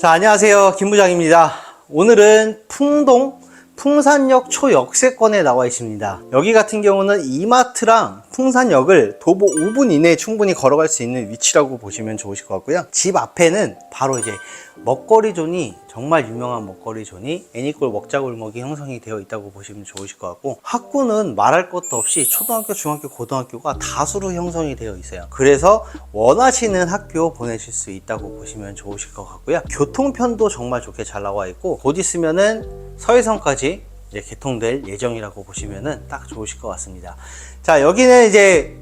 자, 안녕하세요. 김 부장입니다. 오늘은 풍동 풍산역 초역세권에 나와 있습니다. 여기 같은 경우는 이마트랑 풍산역을 도보 5분 이내에 충분히 걸어갈 수 있는 위치라고 보시면 좋으실 것 같고요. 집 앞에는 바로 이제 먹거리 존이 정말 유명한 먹거리 존이 애니골 먹자골목이 형성이 되어 있다고 보시면 좋으실 것 같고 학구는 말할 것도 없이 초등학교, 중학교, 고등학교가 다수로 형성이 되어 있어요. 그래서 원하시는 학교 보내실 수 있다고 보시면 좋으실 것 같고요. 교통편도 정말 좋게 잘 나와 있고 곧 있으면은 서해선까지 이제 개통될 예정이라고 보시면은 딱 좋으실 것 같습니다. 자, 여기는 이제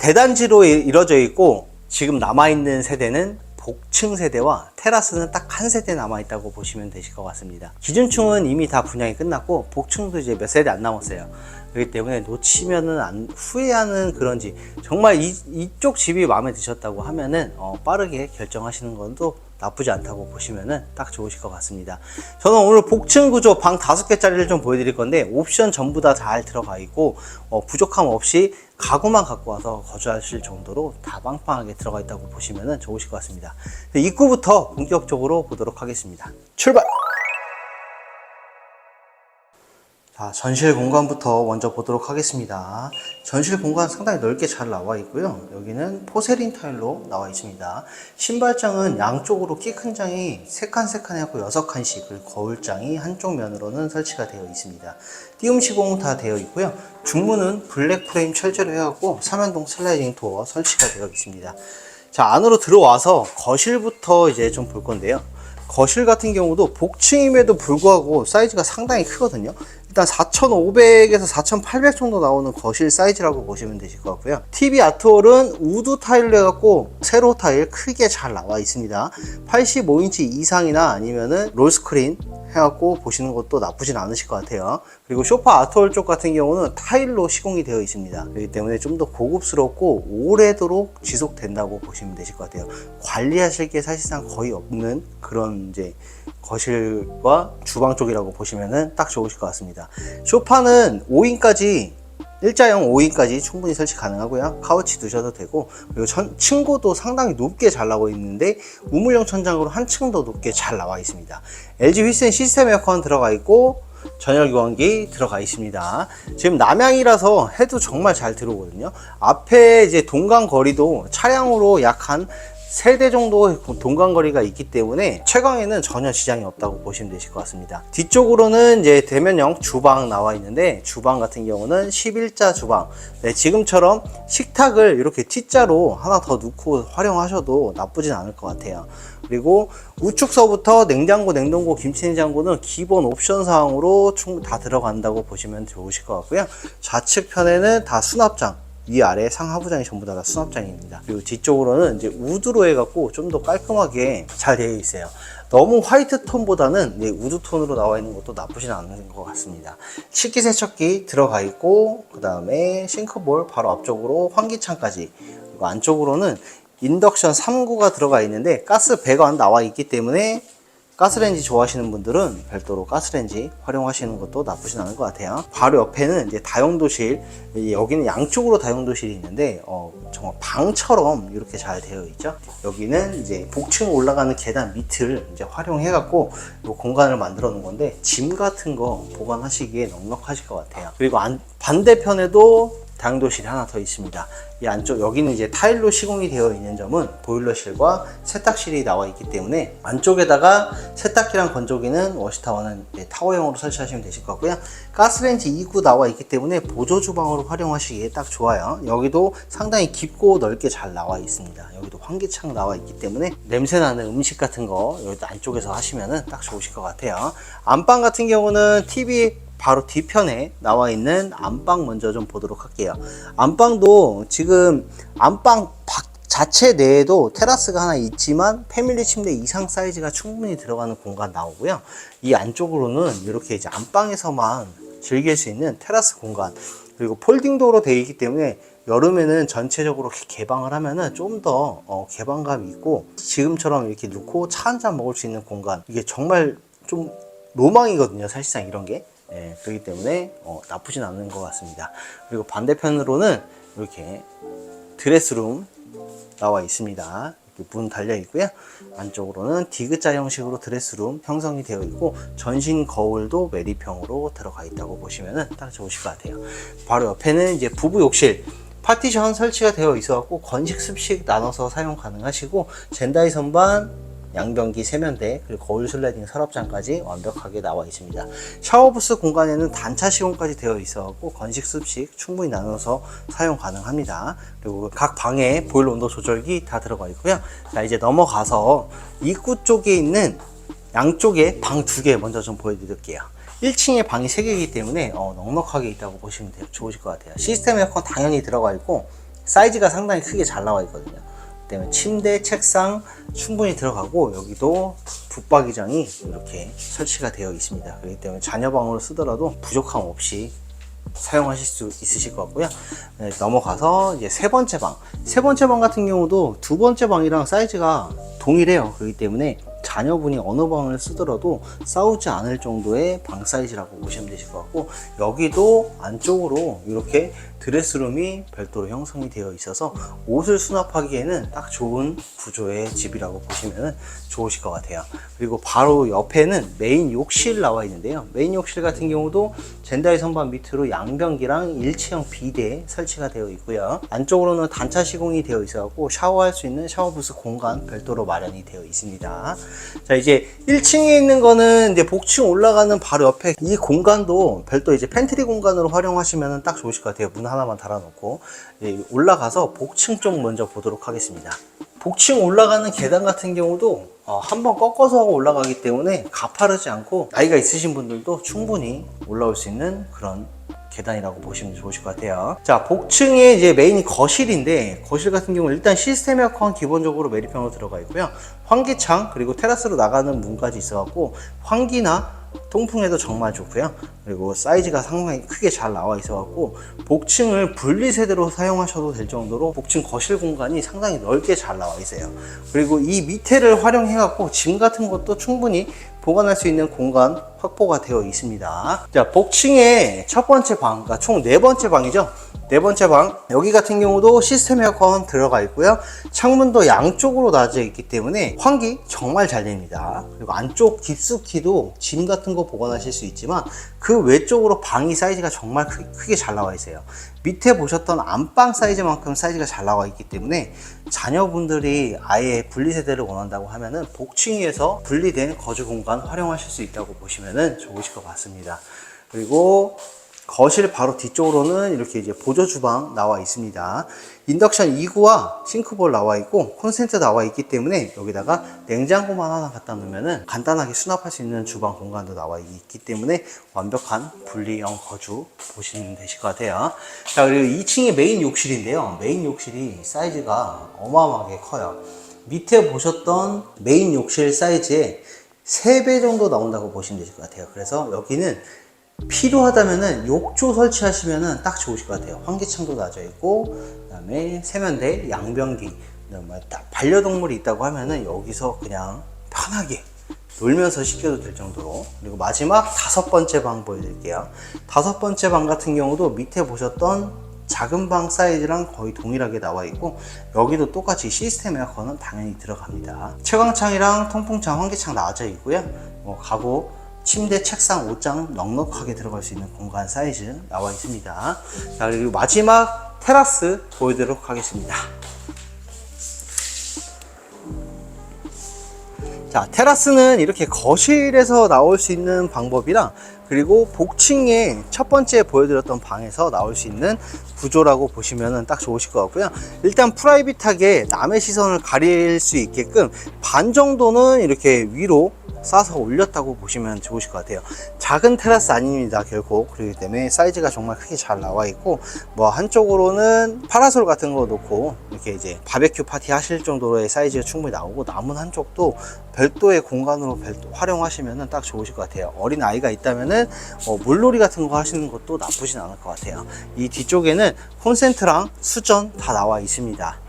대단지로 이- 이루어져 있고 지금 남아있는 세대는 복층 세대와 테라스는 딱 한 세대 남아있다고 보시면 되실 것 같습니다. 기준층은 이미 다 분양이 끝났고 복층도 이제 몇 세대 안 남았어요. 그렇기 때문에 놓치면은 안- 후회하는 그런 집 정말 이, 이쪽 집이 마음에 드셨다고 하면은 어, 빠르게 결정하시는 것도 나쁘지 않다고 보시면은 딱 좋으실 것 같습니다. 저는 오늘 복층 구조 방 다섯 개짜리를 좀 보여드릴 건데 옵션 전부 다 잘 들어가 있고 어, 부족함 없이 가구만 갖고 와서 거주하실 정도로 다 빵빵하게 들어가 있다고 보시면은 좋으실 것 같습니다. 네, 입구부터 본격적으로 보도록 하겠습니다. 출발! 자, 전실 공간부터 먼저 보도록 하겠습니다. 전실 공간 상당히 넓게 잘 나와 있고요. 여기는 포세린 타일로 나와 있습니다. 신발장은 양쪽으로 키 큰 장이 3칸 3칸 하고 6칸씩 그리고 거울장이 한쪽 면으로는 설치가 되어 있습니다. 띄움 시공 다 되어 있고요. 중문은 블랙 프레임 철제로 해갖고 삼연동 슬라이딩 도어 설치가 되어 있습니다. 자, 안으로 들어와서 거실부터 이제 좀 볼 건데요. 거실 같은 경우도 복층임에도 불구하고 사이즈가 상당히 크거든요. 일단 4,500에서 4,800 정도 나오는 거실 사이즈라고 보시면 되실 것 같고요. TV 아트홀은 우드 타일로 해갖고 세로 타일 크게 잘 나와 있습니다. 85인치 이상이나 아니면은 롤스크린 해갖고 보시는 것도 나쁘진 않으실 것 같아요. 그리고 소파 아트홀 쪽 같은 경우는 타일로 시공이 되어 있습니다. 그렇기 때문에 좀 더 고급스럽고 오래도록 지속된다고 보시면 되실 것 같아요. 관리하실 게 사실상 거의 없는 그런 이제 거실과 주방 쪽이라고 보시면은 딱 좋으실 것 같습니다. 소파는 5인까지 일자형 5인까지 충분히 설치 가능하고요. 카우치 두셔도 되고 그리고 천- 층고도 상당히 높게 잘 나와 있는데 우물형 천장으로 한층 더 높게 잘 나와 있습니다. LG 휘센 시스템 에어컨 들어가 있고 전열 교환기 들어가 있습니다. 지금 남향이라서 해도 정말 잘 들어오거든요. 앞에 이제 동강 거리도 차량으로 약 한 세대 정도 동강 거리가 있기 때문에 채광에는 전혀 지장이 없다고 보시면 되실 것 같습니다. 뒤쪽으로는 이제 대면형 주방 나와 있는데 주방 같은 경우는 11자 주방. 네, 지금처럼 식탁을 이렇게 T자로 하나 더 넣고 활용하셔도 나쁘진 않을 것 같아요. 그리고 우측서부터 냉장고, 냉동고, 김치냉장고는 기본 옵션 사항으로 다 들어간다고 보시면 좋으실 것 같고요. 좌측 편에는 다 수납장. 위 아래 상하부장이 전부 다 수납장입니다. 그리고 뒤쪽으로는 이제 우드로 해갖고 좀 더 깔끔하게 잘 되어 있어요. 너무 화이트 톤보다는 이제 우드 톤으로 나와 있는 것도 나쁘진 않은 것 같습니다. 식기 세척기 들어가 있고, 그 다음에 싱크볼 바로 앞쪽으로 환기창까지, 그리고 안쪽으로는 인덕션 3구가 들어가 있는데 가스 배관 나와 있기 때문에 가스레인지 좋아하시는 분들은 별도로 가스레인지 활용하시는 것도 나쁘진 않을 것 같아요. 바로 옆에는 이제 다용도실, 이 여기는 양쪽으로 다용도실이 있는데, 어, 정말 방처럼 이렇게 잘 되어 있죠. 여기는 이제 복층 올라가는 계단 밑을 이제 활용해갖고 이 공간을 만들어 놓은 건데, 짐 같은 거 보관하시기에 넉넉하실 것 같아요. 그리고 안- 반대편에도 다용도실이 하나 더 있습니다. 이 안쪽 여기는 이제 타일로 시공이 되어 있는 점은 보일러실과 세탁실이 나와 있기 때문에 안쪽에다가 세탁기랑 건조기는 워시타워는 타워형으로 설치하시면 되실 것 같고요. 가스레인지 2구 나와 있기 때문에 보조 주방으로 활용하시기에 딱 좋아요. 여기도 상당히 깊고 넓게 잘 나와 있습니다. 여기도 환기창 나와 있기 때문에 냄새 나는 음식 같은 거 여기 안쪽에서 하시면은 딱 좋으실 것 같아요. 안방 같은 경우는 TV 바로 뒤편에 나와 있는 안방 먼저 좀 보도록 할게요. 안방도 지금 안방 밖 자체 내에도 테라스가 하나 있지만 패밀리 침대 이상 사이즈가 충분히 들어가는 공간 나오고요. 이 안쪽으로는 이렇게 이제 안방에서만 즐길 수 있는 테라스 공간 그리고 폴딩 도로 되어 있기 때문에 여름에는 전체적으로 개방을 하면은 좀더 어, 개방감이 있고 지금처럼 이렇게 놓고 차 한 잔 먹을 수 있는 공간 이게 정말 좀 로망이거든요 사실상 이런 게 예, 그렇기 때문에 어, 나쁘진 않은 것 같습니다 그리고 반대편으로는 이렇게 드레스룸 나와 있습니다 문 달려 있고요. 안쪽으로는 디귿자 형식으로 드레스룸 형성이 되어 있고 전신 거울도 메리평으로 들어가 있다고 보시면 딱 좋으실 것 같아요. 바로 옆에는 이제 부부 욕실 파티션 설치가 되어 있어 갖고 건식 습식 나눠서 사용 가능하시고 젠다이 선반 양변기 세면대 그리고 거울 슬라이딩 서랍장까지 완벽하게 나와 있습니다. 샤워부스 공간에는 단차 시공까지 되어 있어갖고 건식 습식 충분히 나눠서 사용 가능합니다. 그리고 각 방에 보일러 온도 조절기 다 들어가 있고요. 자 이제 넘어가서 입구 쪽에 있는 양쪽에 방 두 개 먼저 좀 보여드릴게요. 1층에 방이 3개이기 때문에 어, 넉넉하게 있다고 보시면 돼요. 좋으실 것 같아요. 시스템 에어컨 당연히 들어가 있고 사이즈가 상당히 크게 잘 나와 있거든요. 그다음에 침대, 책상 충분히 들어가고 여기도 붙박이장이 이렇게 설치가 되어 있습니다. 그렇기 때문에 자녀 방으로 쓰더라도 부족함 없이 사용하실 수 있으실 것 같고요. 네, 넘어가서 이제 세 번째 방. 세 번째 방 같은 경우도 두 번째 방이랑 사이즈가 동일해요. 그렇기 때문에 자녀분이 어느 방을 쓰더라도 싸우지 않을 정도의 방 사이즈라고 보시면 되실 것 같고 여기도 안쪽으로 이렇게 드레스룸이 별도로 형성이 되어 있어서 옷을 수납하기에는 딱 좋은 구조의 집이라고 보시면 좋으실 것 같아요. 그리고 바로 옆에는 메인 욕실 나와 있는데요. 메인 욕실 같은 경우도 젠다이 선반 밑으로 양변기랑 일체형 비대 설치가 되어 있고요. 안쪽으로는 단차 시공이 되어 있어 갖고 샤워할 수 있는 샤워 부스 공간 별도로 마련이 되어 있습니다. 자 이제 1층에 있는 거는 이제 복층 올라가는 바로 옆에 이 공간도 별도 이제 팬트리 공간으로 활용하시면 딱 좋으실 것 같아요. 문 하나만 달아놓고 이제 올라가서 복층 쪽 먼저 보도록 하겠습니다. 복층 올라가는 계단 같은 경우도 어, 한번 꺾어서 올라가기 때문에 가파르지 않고 나이가 있으신 분들도 충분히 올라올 수 있는 그런 계단이라고 보시면 좋으실 것 같아요. 자, 복층에 이제 메인이 거실인데, 거실 같은 경우는 일단 시스템 에어컨 기본적으로 메리평으로 들어가 있고요. 환기창, 그리고 테라스로 나가는 문까지 있어갖고, 환기나 통풍에도 정말 좋고요. 그리고 사이즈가 상당히 크게 잘 나와 있어갖고, 복층을 분리세대로 사용하셔도 될 정도로 복층 거실 공간이 상당히 넓게 잘 나와 있어요. 그리고 이 밑에를 활용해갖고, 짐 같은 것도 충분히 보관할 수 있는 공간 확보가 되어 있습니다. 자, 복층의 첫 번째 방, 그러니까 총 네 번째 방이죠. 네 번째 방, 여기 같은 경우도 시스템 에어컨 들어가 있고요. 창문도 양쪽으로 나져 있기 때문에 환기 정말 잘 됩니다. 그리고 안쪽 깊숙이도 짐 같은 거 보관하실 수 있지만 그 외쪽으로 방이 사이즈가 정말 크, 크게 잘 나와 있어요. 밑에 보셨던 안방 사이즈만큼 사이즈가 잘 나와 있기 때문에 자녀분들이 아예 분리세대를 원한다고 하면은 복층에서 분리된 거주 공간 활용하실 수 있다고 보시면 좋으실 것 같습니다. 그리고 거실 바로 뒤쪽으로는 이렇게 이제 보조 주방 나와 있습니다. 인덕션 2구와 싱크볼 나와 있고 콘센트 나와 있기 때문에 여기다가 냉장고만 하나 갖다 놓으면 간단하게 수납할 수 있는 주방 공간도 나와 있기 때문에 완벽한 분리형 거주 보시면 되실 것 같아요. 자 그리고 2층이 메인 욕실인데요. 메인 욕실이 사이즈가 어마어마하게 커요. 밑에 보셨던 메인 욕실 사이즈의 3배 정도 나온다고 보시면 되실 것 같아요. 그래서 여기는 필요하다면은 욕조 설치하시면은 딱 좋으실 것 같아요. 환기창도 나져 있고, 그 다음에 세면대, 양변기, 그다음에 딱 반려동물이 있다고 하면은 여기서 그냥 편하게 놀면서 씻겨도 될 정도로 그리고 마지막 다섯 번째 방 보여드릴게요. 다섯 번째 방 같은 경우도 밑에 보셨던 작은 방 사이즈랑 거의 동일하게 나와 있고 여기도 똑같이 시스템 에어컨은 당연히 들어갑니다. 채광창이랑 통풍창, 환기창 나와져 있고요. 뭐 가구 침대, 책상, 옷장 넉넉하게 들어갈 수 있는 공간 사이즈 나와 있습니다. 자, 그리고 마지막 테라스 보여드리도록 하겠습니다. 자, 테라스는 이렇게 거실에서 나올 수 있는 방법이랑 그리고 복층에 첫 번째 보여드렸던 방에서 나올 수 있는 구조라고 보시면 딱 좋으실 것 같고요. 일단 프라이빗하게 남의 시선을 가릴 수 있게끔 반 정도는 이렇게 위로 싸서 올렸다고 보시면 좋으실 것 같아요. 작은 테라스 아닙니다, 결코. 그렇기 때문에 사이즈가 정말 크게 잘 나와 있고, 뭐 한쪽으로는 파라솔 같은 거 놓고 이렇게 이제 바베큐 파티 하실 정도로의 사이즈가 충분히 나오고, 남은 한쪽도 별도의 공간으로 별도 활용하시면 딱 좋으실 것 같아요. 어린 아이가 있다면은 뭐 물놀이 같은 거 하시는 것도 나쁘진 않을 것 같아요. 이 뒤쪽에는 콘센트랑 수전 다 나와 있습니다.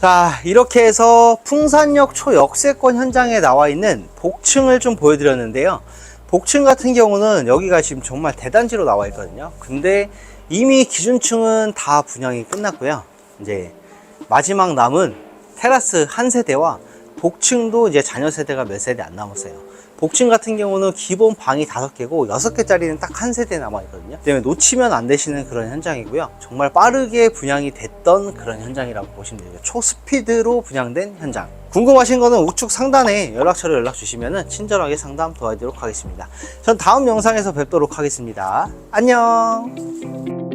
자 이렇게 해서 풍산역 초역세권 현장에 나와 있는 복층을 좀 보여드렸는데요. 복층 같은 경우는 여기가 지금 정말 대단지로 나와 있거든요. 근데 이미 기준층은 다 분양이 끝났고요. 이제 마지막 남은 테라스 한 세대와 복층도 이제 자녀 세대가 몇 세대 안 남았어요. 복층 같은 경우는 기본 방이 다섯 개고 여섯 개짜리는 딱 한 세대 남아 있거든요. 때문에 놓치면 안 되시는 그런 현장이고요. 정말 빠르게 분양이 됐던 그런 현장이라고 보시면 돼요. 초스피드로 분양된 현장. 궁금하신 거는 우측 상단에 연락처를 연락 주시면 친절하게 상담 도와드리도록 하겠습니다. 전 다음 영상에서 뵙도록 하겠습니다. 안녕.